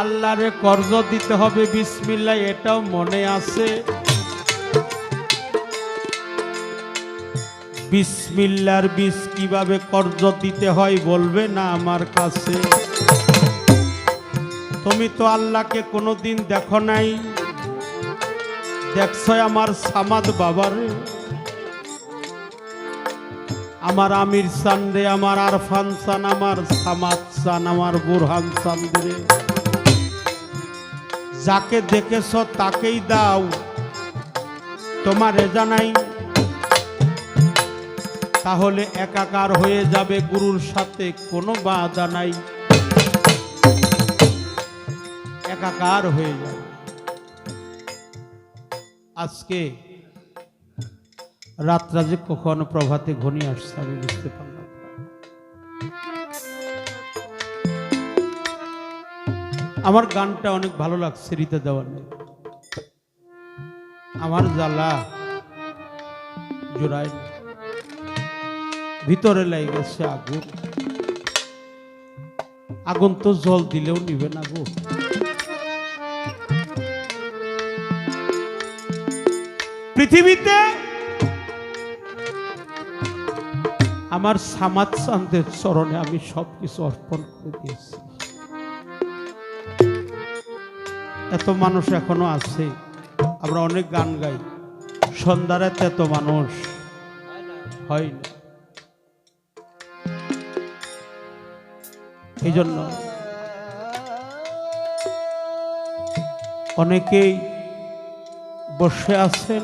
আল্লাহরে কর্জ দিতে হবে, বিসমিল্লাহ, এটাও মনে আছে। বিসমিল্লার বিষ কীভাবে কর্জ দিতে হয় বলবে না আমার কাছে। তুমি তো আল্লাহকে কোনোদিন দেখো নাই। দেখছ আমার সামাদ বাবারে। আমার আমির সান রে, আমার আরফান সান, আমার সামাদ সান, আমার বুরহান সান রে। যাকে দেখেছ তাকেই দাও। তোমার রেজা নাই তাহলে একাকার হয়ে যাবে গুরুর সাথে কোনো বাধা নাই। একাকার হয়ে যাবে। আজকে রাতরা যে কখনো প্রভাতে ঘনিয়ে আসছে আমি বুঝতে পারলাম আমার গানটা অনেক ভালো লাগছে, রীতা দেওয়ার আমার জ্বালা জোড়ায় ভিতরে লেগে গেছে আগুন। আগুন তো জল দিলেও নিবে না গো। পৃথিবীতে আমার সামাদ চান্দের চরণে আমি সবকিছু অর্পণ করে দিয়েছি। এত মানুষ এখনও আছে। আমরা অনেক গান গাই। সন্ধ্যারাতে এত মানুষ। হয় না। এই জন্য অনেকেই বসে আছেন।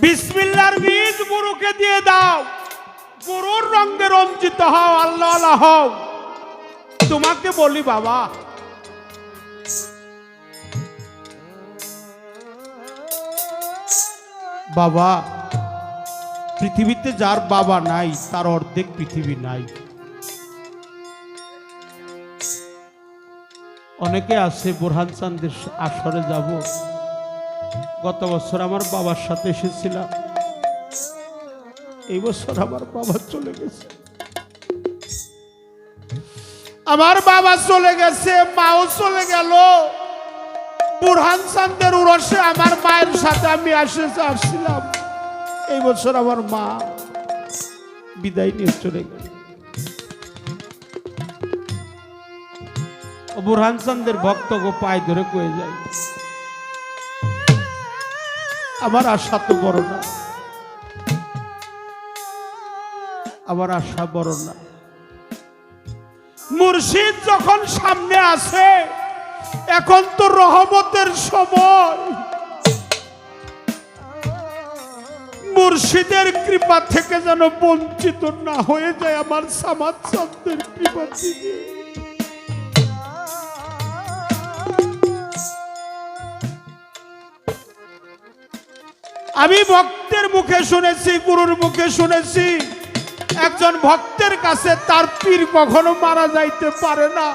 বিসমিল্লার বীজ গুরুকে দিয়ে দাও। গুরুর রঙে রঞ্জিত হও, আল্লাহ আল্লাহ হও। তোমাকে বলি বাবা বাবা। পৃথিবীতে যার বাবা নাই, তার অর্ধেক পৃথিবী নাই। অনেকে আছে বোরহান চান্দের আসরে যাব। গত বছর আমার বাবার সাথে এসেছিলাম। এই বছর আমার বাবা চলে গেছে। আমার বাবা চলে গেছে, মাও চলে গেল। বুরহান চান্দের উরসে আমার মায়ের সাথে আমি আসে আসছিলাম। এই বছর আমার মা বিদায় নিয়ে চলে গেল। বুরহান গো পায়ে ধরে কয়ে যায়, আমার আশা তো বড় না। আমার আশা বড় না। মুর্শিদ যখন সামনে আসে এখন তো রহমতের সময়। মুর্শিদের কৃপা থেকে যেন বঞ্চিত না হয়ে যায় আমার সামাজ সন্তের কৃপা থেকে। আমি ভক্তের মুখে শুনেছি, গুরুর মুখে শুনেছি। একজন ভক্তের কাছে তার পীর কখনো মারা যাইতে পারে না।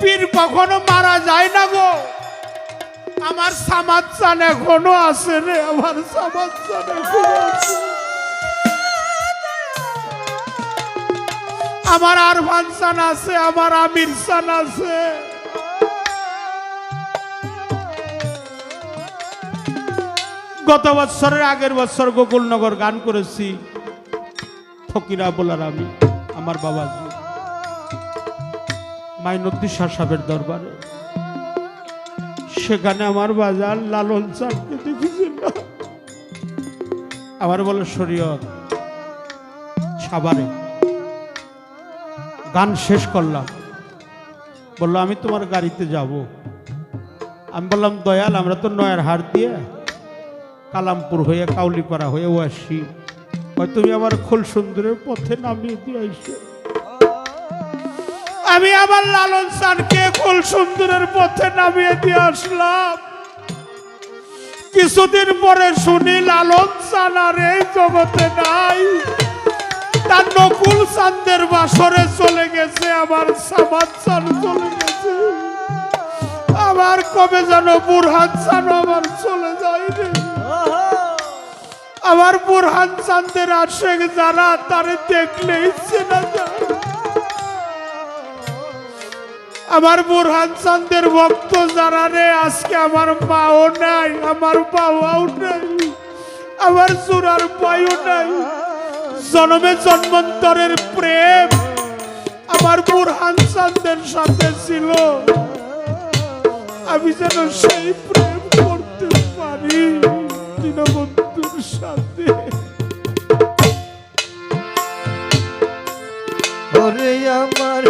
পীর কখনো মারা যায় না গো। আমার সামাজ চান এখনও আছে রে, আমার সামাজ চান আমার আরফান চান আছে, আমার আমির চান আছে। গত বছরের আগের বছর গোকুলনগর গান করেছি, ফকিরা বলার আমি আমার বাবাজি মাইনুদ্দি শাহ সাহেবের দরবারে। সেখানে আমার বাজার লালন দেখেছিল আমার বলে, শরীয়ত, সাবারে, গান শেষ করলাম। বলল, আমি তোমার গাড়িতে যাব। আমি বললাম, দয়াল, আমরা তো নয়ার হার দিয়ে কালামপুর হয়ে কাউলিপাড়া হয়ে ও আসি তুমি আমার খোল সুন্দরের পথে নামিয়ে দিয়ে আইসো। আমি আমার লালন সানকে খোল সুন্দরের পথে নামিয়ে দিয়ে আসলাম। কিছুদিন পরে শুনি লালন সান আর এই জগতে নাই। তার নকুল চান্দের বাসরে চলে গেছে, আমার সামাদ চান চলে গেছে। আমার কবে যেন বুরহান চান আমার চলে যায় আমার বুরহান চান্দের আশেক যারা, তারে দেখলেই চেনা যায়। আমার বুরহান চান্দের ভক্ত যারা রে, আজকে আমার মাও নাই, আমার বাবাও নাই, আমার চূড়ার পায়ও নাই। জনমে জন্মান্তরের প্রেম আমার বুরহান চান্দের সাথে ছিল। আমি যেন সেই প্রেম করতে পারি দীনবন্ধুর সাথে। আমার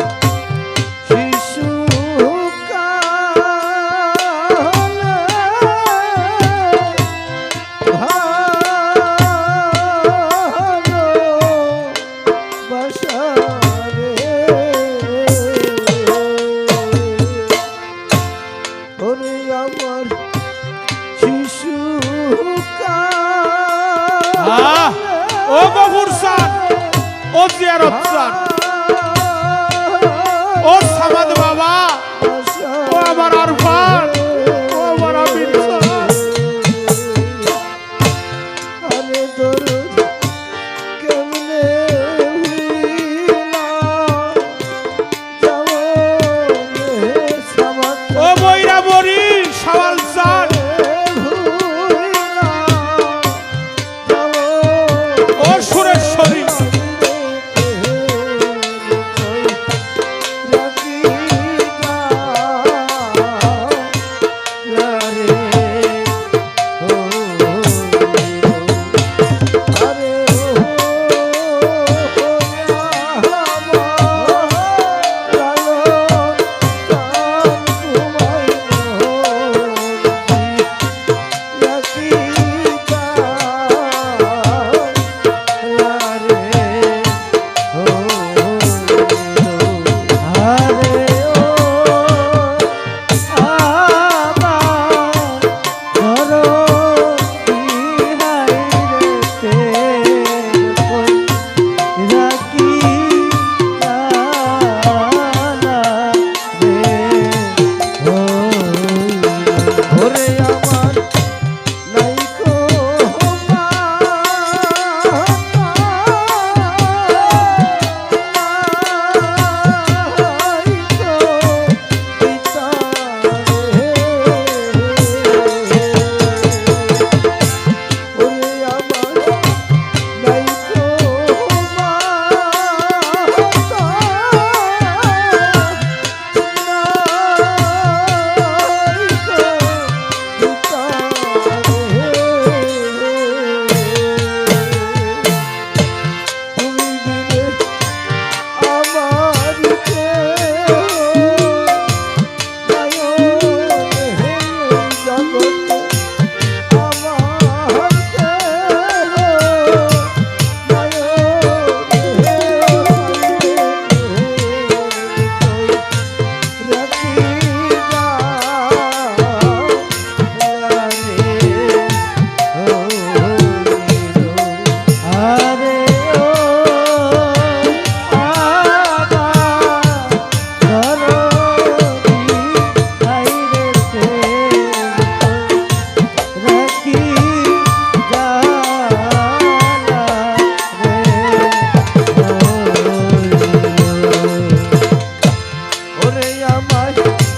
do ru আমায়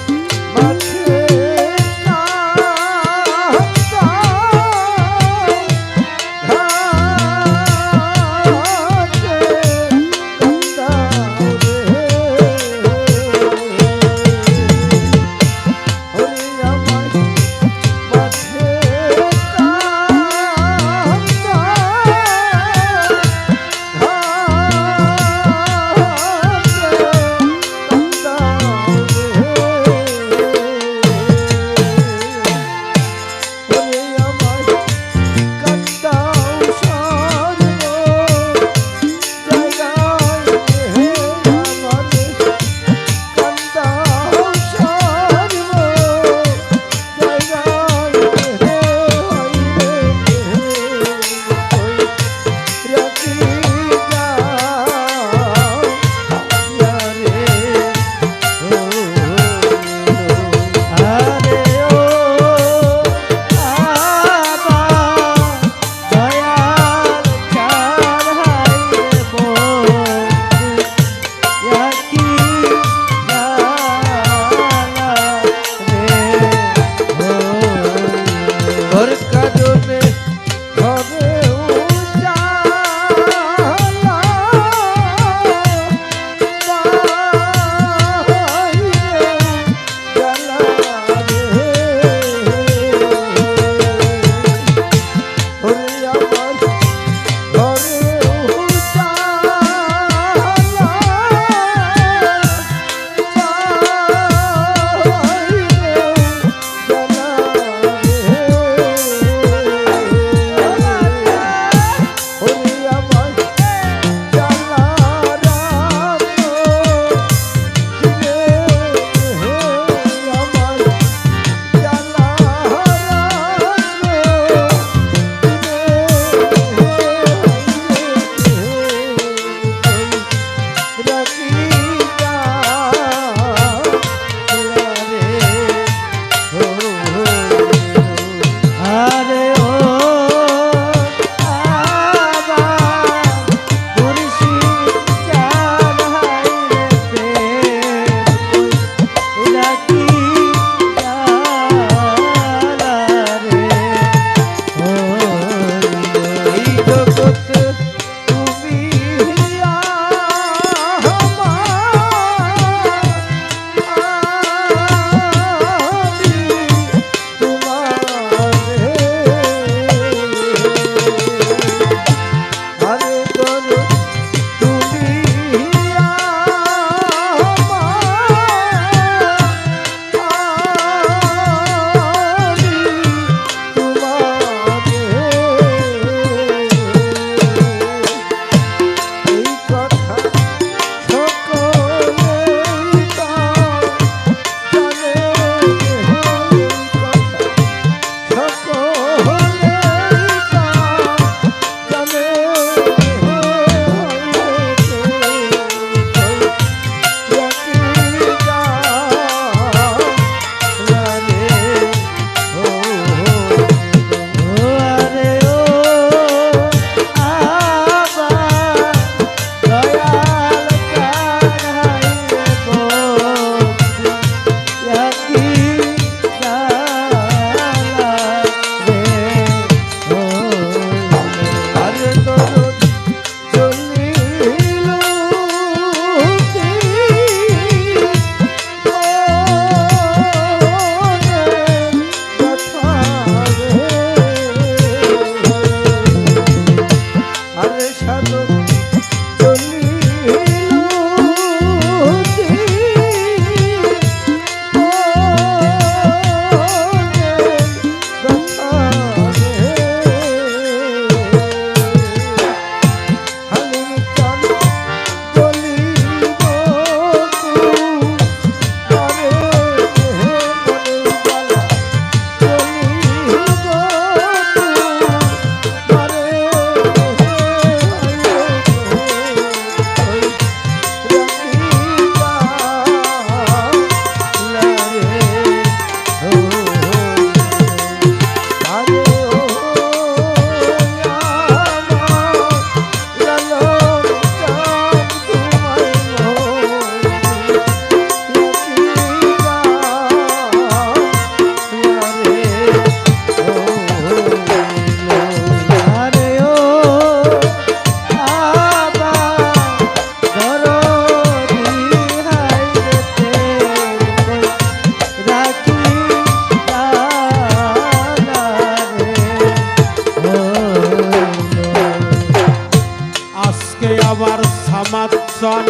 সন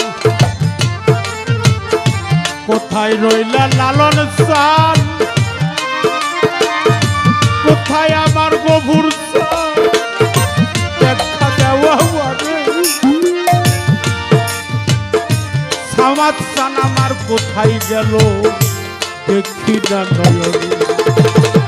কোথায় রইলা লালন সন কোথায় আমার গভুর দেখা আমার কোথায় গেল? দেখি না নয়ন।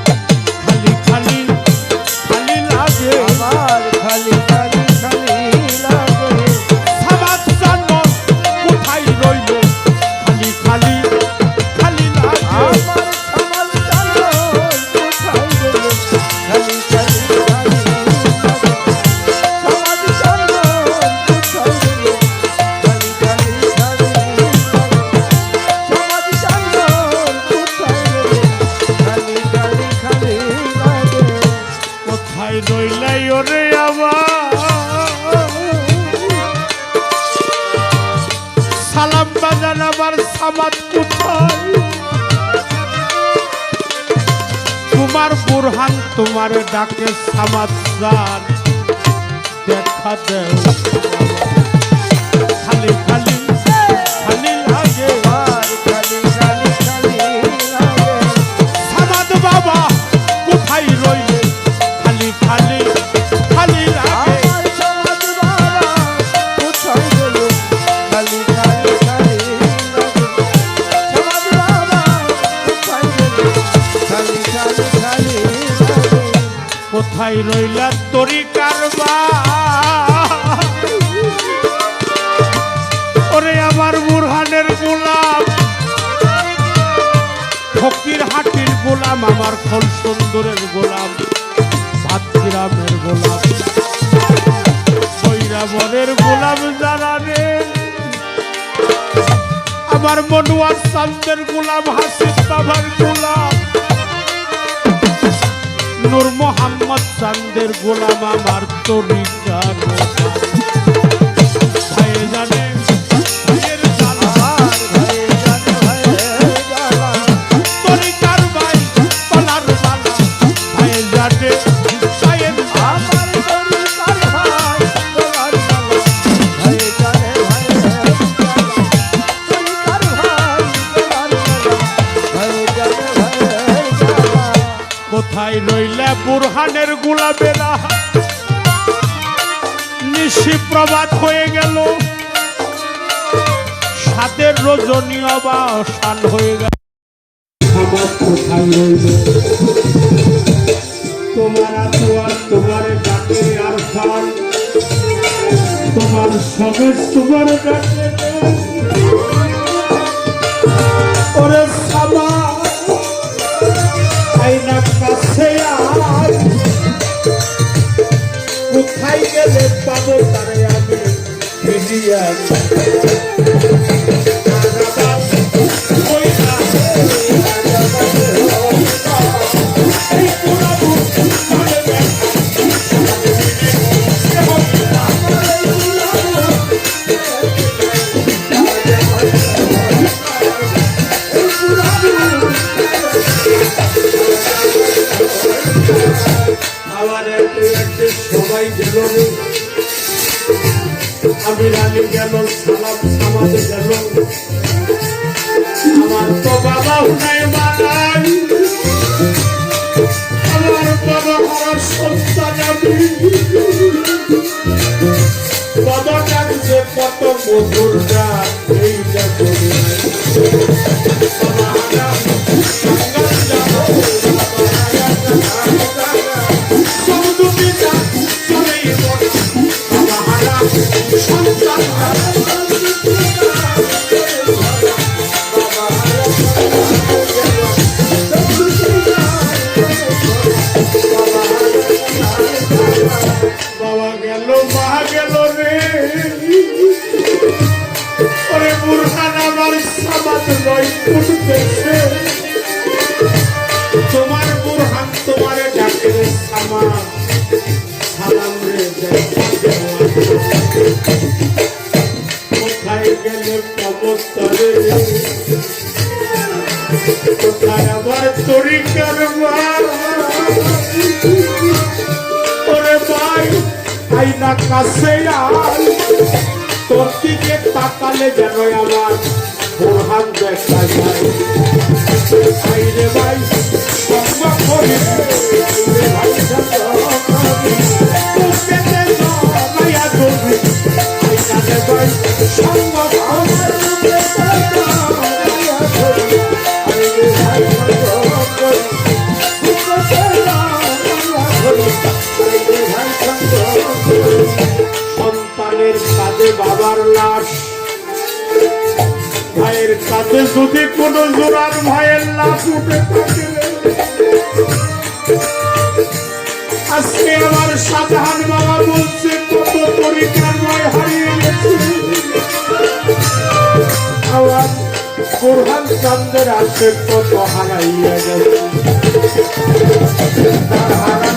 তোমার ডাকে সামাদ দেখা দেয় ভাই রইলা তরি কারবা ওরে আমার বুরহানের গোলাম, ফকির হাটির গোলাম, আমার খল সুন্দরের গোলাম ভাতিরামের গোলাম। বৈরাবরের গোলাম যারা রে, আমার মনুয়ার সান্দের গোলাম, হাসির বাবার গোলাম। নূর মোহাম্মদ চান্দের গোলাম আমার তরিকার। জাহানের গুলাবেলা নিশি প্রবাদ হয়ে গেল। সাতের রজনী অবাসান হয়ে গেল। তোমার সবে তোমার তোমার তোমার তারে আগে ফিরিয়া It's on the block. আকাশে আর। তোর দিকে তাকালে যেন আমার বোরহান দেখা যায় ভাই রে ভাই যদি কোনো জোড়ার ভয়ের লাভ উঠে আজকে আমার সাধারণ বাবা বলছে, কত তরিকার নয় হারিয়ে গেছে। আবার প্রধান চন্দ্রের আশের কত হারাইয়া গেছে। হারা